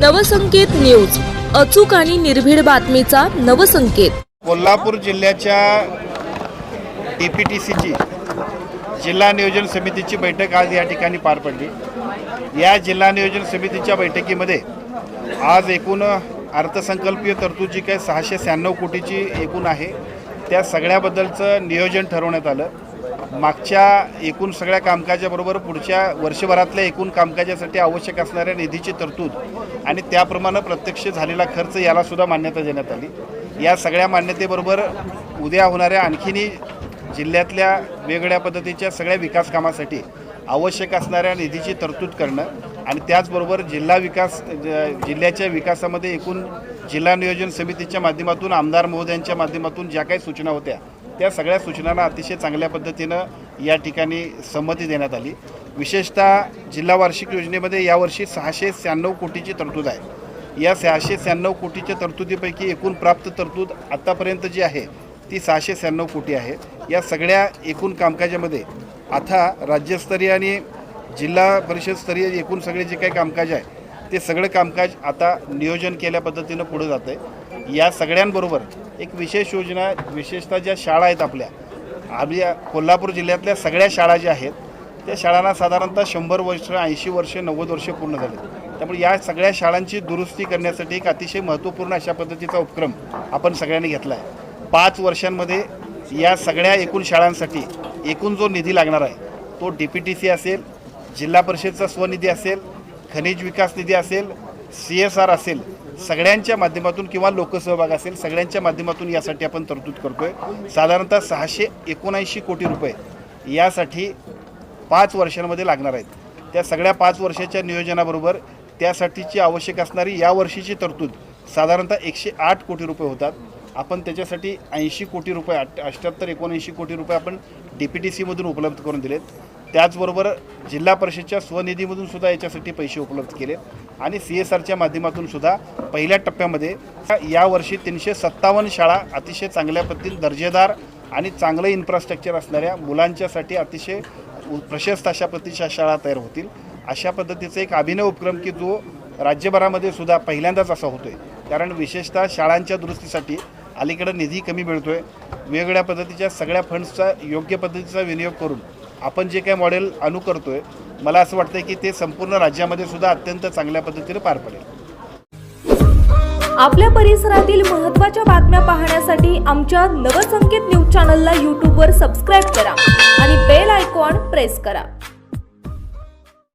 Navsanket news. अचूक आणि निर्भीड बातमीचा नवसंकेत. कोल्हापूर जिल्ह्याच्या डी पी टी सीची जिल्हा नियोजन समितीची बैठक आज या ठिकाणी पार पडली. या जिल्हा नियोजन समितीच्या बैठकीमध्ये आज एकूण अर्थसंकल्पीय तरतूद जी काही सहाशे शहाण्णव कोटीची एकूण आहे. त्या सगळ्याबद्दलचं नियोजन ठरवण्यात आलं. मागच्या एकूण सगळ्या कामकाजाबरोबर पुढच्या वर्षभरातल्या एकूण कामकाजासाठी आवश्यक असणाऱ्या निधीची तरतूद आणि त्याप्रमाणे प्रत्यक्ष झालेला खर्च यालासुद्धा मान्यता देण्यात आली. या सगळ्या मान्यतेबरोबर उद्या होणाऱ्या आणखीनही जिल्ह्यातल्या वेगळ्या पद्धतीच्या सगळ्या विकास कामासाठी आवश्यक असणाऱ्या निधीची तरतूद करणं आणि त्याचबरोबर जिल्हा विकास ज- जिल्ह्याच्या विकासामध्ये एकूण जिल्हा नियोजन समितीच्या माध्यमातून आमदार महोदयांच्या माध्यमातून ज्या काही सूचना होत्या त्या सगळ्या सूचनांना अतिशय चांगल्या पद्धतीनं या ठिकाणी संमती देण्यात आली. विशेषतः जिल्हा वार्षिक योजनेमध्ये यावर्षी सहाशे शहाण्णव कोटीची तरतूद आहे. या सहाशे शहाण्णव कोटीच्या तरतुदीपैकी एकूण प्राप्त तरतूद आत्तापर्यंत जी आहे ती सहाशे शहाण्णव कोटी आहे. या सगळ्या एकूण कामकाजामध्ये आता राज्यस्तरीय आणि जिल्हा परिषदस्तरीय एकूण सगळे जे काही कामकाज आहे ते सगळं कामकाज आता नियोजन केल्या पद्धतीनं पुढं जात आहे या सगळ्यांबरोबर एक विशेष योजना विशेषतः ज्या शाळा आहेत आपल्या. आपल्या कोल्हापूर जिल्ह्यातल्या सगळ्या शाळा ज्या आहेत त्या शाळांना साधारणतः शंभर वर्ष ऐंशी वर्ष नव्वद वर्ष पूर्ण झाले त्यामुळे या सगळ्या शाळांची दुरुस्ती करण्यासाठी एक अतिशय महत्त्वपूर्ण अशा पद्धतीचा उपक्रम आपण सगळ्यांनी घेतला आहे. पाच वर्षांमध्ये या सगळ्या एकूण शाळांसाठी एकूण जो निधी लागणार आहे तो डी पी टी सी असेल जिल्हा परिषदचा स्वनिधी असेल खनिज विकास निधी असेल सी एस आर असेल सगळ्यांच्या माध्यमातून किंवा लोकसहभाग असेल सगळ्यांच्या माध्यमातून यासाठी आपण तरतूद करतो आहे साधारणतः सहाशे एकोणऐंशी कोटी रुपये यासाठी पाच वर्षांमध्ये लागणार आहेत. त्या सगळ्या पाच वर्षाच्या नियोजनाबरोबर त्यासाठीची आवश्यक असणारी या वर्षीची तरतूद साधारणतः एकशे आठ कोटी रुपये होतात. आपण त्याच्यासाठी ऐंशी कोटी रुपये अठ अष्ट्याहत्तर एकोणऐंशी कोटी रुपये आपण डी पी टी सीमधून उपलब्ध करून दिलेत. त्याचबरोबर जिल्हा परिषदच्या स्वनिधीमधून सुद्धा याच्यासाठी पैसे उपलब्ध केले. आणि सी एस आरच्या माध्यमातून सुद्धा पहिल्या टप्प्यामध्ये यावर्षी तीनशे सत्तावन्न शाळा अतिशय चांगल्या पद्धतीने दर्जेदार आणि चांगलं इन्फ्रास्ट्रक्चर असणाऱ्या मुलांच्यासाठी अतिशय उ- प्रशस्त अशा पद्धतीच्या शाळा तयार होतील. अशा पद्धतीचा एक अभिनव उपक्रम की जो राज्यभरामध्ये सुद्धा पहिल्यांदाच असा होतोय. कारण विशेषतः शाळांच्या दुरुस्तीसाठी अलीकडं निधी कमी मिळतोय. वेगवेगळ्या पद्धतीच्या सगळ्या फंड्सचा योग्य पद्धतीचा विनियोग करून आपण जे काही मॉडेल अनुकरतोय मला असं वाटतं की ते संपूर्ण राज्यामध्ये सुद्धा अत्यंत चांगल्या पद्धतीने पार पडेल. आपल्या परिसरातील महत्त्वाच्या बातम्या पाहण्यासाठी आमच्या नवसंकेत न्यूज चॅनलला यूट्यूबवर सबस्क्राईब करा आणि बेल आयकॉन प्रेस करा.